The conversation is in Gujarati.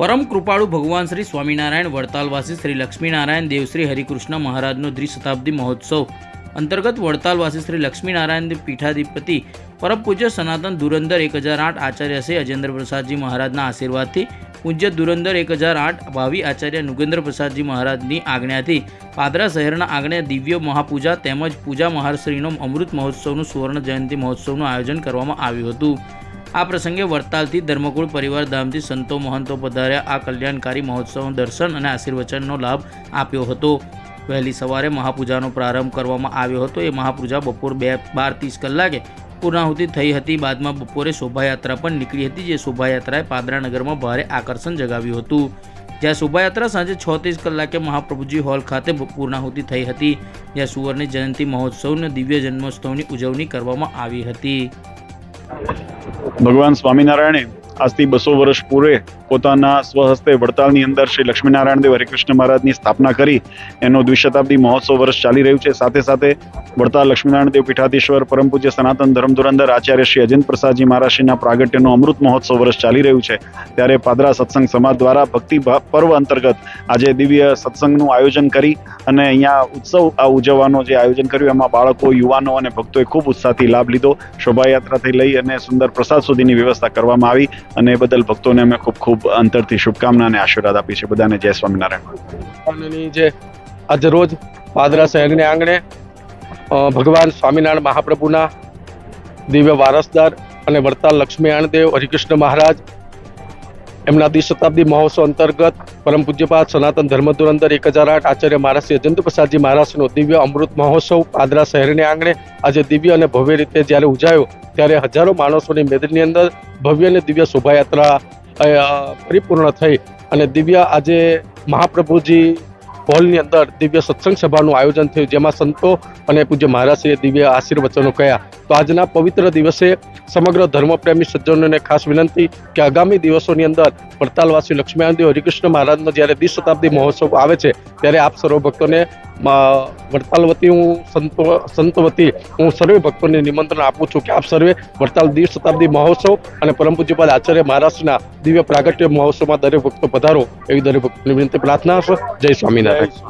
પરમ કૃપાળુ ભગવાન શ્રી સ્વામિનારાયણ વડતાલવાસી શ્રી લક્ષ્મીનારાયણ દેવશ્રી હરિકૃષ્ણ મહારાજનો દ્વિશતાબ્દી મહોત્સવ. અંતર્ગત વડતાલવાસી શ્રી લક્ષ્મીનારાયણ પીઠાધિપતિ પરમ પૂજ્ય સનાતન ધુરંધર એક હજાર આઠ આચાર્ય શ્રી અજેન્દ્ર પ્રસાદજી મહારાજના આશીર્વાદથી પૂજ્ય ધુરંધર એક હજાર આઠ ભાવિ આચાર્ય નુગેન્દ્ર પ્રસાદજી મહારાજની આજ્ઞાથી પાદરા શહેરના આંગણે દિવ્ય મહાપૂજા તેમજ પૂજા મહારશ્રીનો અમૃત મહોત્સવનું સુવર્ણ જયંતિ મહોત્સવનું આયોજન કરવામાં આવ્યું હતું. આ પ્રસંગે વડતાલથી ધર્મકુળ પરિવાર ધામથી સંતો મહંતો પધાર્યા. આ કલ્યાણકારી મહોત્સવનું દર્શન અને આશીર્વચનનો લાભ આપ્યો હતો. વહેલી સવારે મહાપૂજાનો પ્રારંભ કરવામાં આવ્યો હતો. એ મહાપૂજા બપોર બે, બાર, ત્રીસ કલાકે પૂર્ણાહુતિ થઈ હતી. બાદમાં બપોરે શોભાયાત્રા પણ નીકળી હતી, જે શોભાયાત્રાએ પાદરા નગરમાં ભારે આકર્ષણ જગાવ્યું હતું. જ્યાં શોભાયાત્રા સાંજે છ, ત્રીસ કલાકે મહાપ્રભુજી હોલ ખાતે પૂર્ણાહુતિ થઈ હતી. જ્યાં સુવર્ણ જયંતિ મહોત્સવને દિવ્ય જન્મોત્સવની ઉજવણી કરવામાં આવી હતી. ભગવાન સ્વામિનારાયણે આજથી બસો વર્ષ પૂર્વે પોતાના સ્વહસ્તે વડતાલની અંદર શ્રી લક્ષ્મીનારાયણ દેવ હરિકૃષ્ણ મહારાજની સ્થાપના કરી. એનો દ્વિશતાબ્દી મહોત્સવ વર્ષ ચાલી રહ્યું છે. સાથે સાથે વડતાલ લક્ષ્મીનારાયણ દેવ પીઠાધીશ્વર, પરમ પૂજ્ય સનાતન ધર્મ ધુરંધર આચાર્ય શ્રી અજેન્દ્ર પ્રસાદજી મહારાજના પ્રાગટ્યનો અમૃત મહોત્સવ વર્ષ ચાલી રહ્યું છે. ત્યારે પાદરા સત્સંગ સમાજ દ્વારા ભક્તિ પર્વ અંતર્ગત આજે દિવ્ય સત્સંગનું આયોજન કરી અને અહીંયા ઉત્સવ આ ઉજવવાનો જે આયોજન કર્યું, એમાં બાળકો, યુવાનો અને ભક્તોએ ખૂબ ઉત્સાહથી લાભ લીધો. શોભાયાત્રાથી લઈ અને સુંદર પ્રસાદ સુધીની વ્યવસ્થા કરવામાં આવી. અને એ બદલ ભક્તોને અમે ખૂબ ખૂબ અંતરથી શુભકામના અને આશીર્વાદ આપીએ છીએ. બધાને જય સ્વામિનારાયણ. જે આજ રોજ પાદરા શહેરને આંગણે ભગવાન સ્વામિનારાયણ મહાપ્રભુના દિવ્ય વારસદાર અને વડતાલ દેવ હરિકૃષ્ણ મહારાજ એમના દ્વિશતાબ્દી મહોત્સવ અંતર્ગત પરમ પૂજ્યપાદ સનાતન ધર્મ ધુરંધર એક હજાર આઠ આચાર્ય મહારાજ શ્રી અજંત પ્રસાદજી મહારાજનો દિવ્ય અમૃત મહોત્સવ પાદરા શહેરની આંગણે આજે દિવ્ય અને ભવ્ય રીતે જ્યારે ઉજાયો, ત્યારે હજારો માણસોની મેદની અંદર ભવ્ય અને દિવ્ય શોભાયાત્રા પરિપૂર્ણ થઈ અને દિવ્ય આજે મહાપ્રભુજી હોલની અંદર દિવ્ય સત્સંગ સભાનું આયોજન થયું, જેમાં સંતો અને પૂજ્ય મહારાજશ્રીએ દિવ્ય આશીર્વચનો કહ્યા તો આજના પવિત્ર દિવસે સમગ્ર ધર્મપ્રેમી સજ્જનોને ખાસ વિનંતી કે આગામી દિવસોની અંદર વડતાલવાસી લક્ષ્મીનારાયણ દેવ હરિકૃષ્ણ મહારાજનો જ્યારે દ્વિશતાબ્દી મહોત્સવ આવે છે ત્યારે આપ સર્વ ભક્તોને વડતાલ વતી હું સંતો સંત વતી હું સર્વે ભક્તોને નિમંત્રણ આપું છું કે આપ સર્વે વડતાલ દ્વિશતાબ્દી મહોત્સવ અને પરમ પૂજ્યપાદ આચાર્ય મહારાષ્ટ્રના દિવ્ય પ્રાગટ્ય મહોત્સવમાં દરેક ભક્તો પધારો એવી દરેક ભક્તોની વિનંતી પ્રાર્થના છે. જય સ્વામિનારાયણ.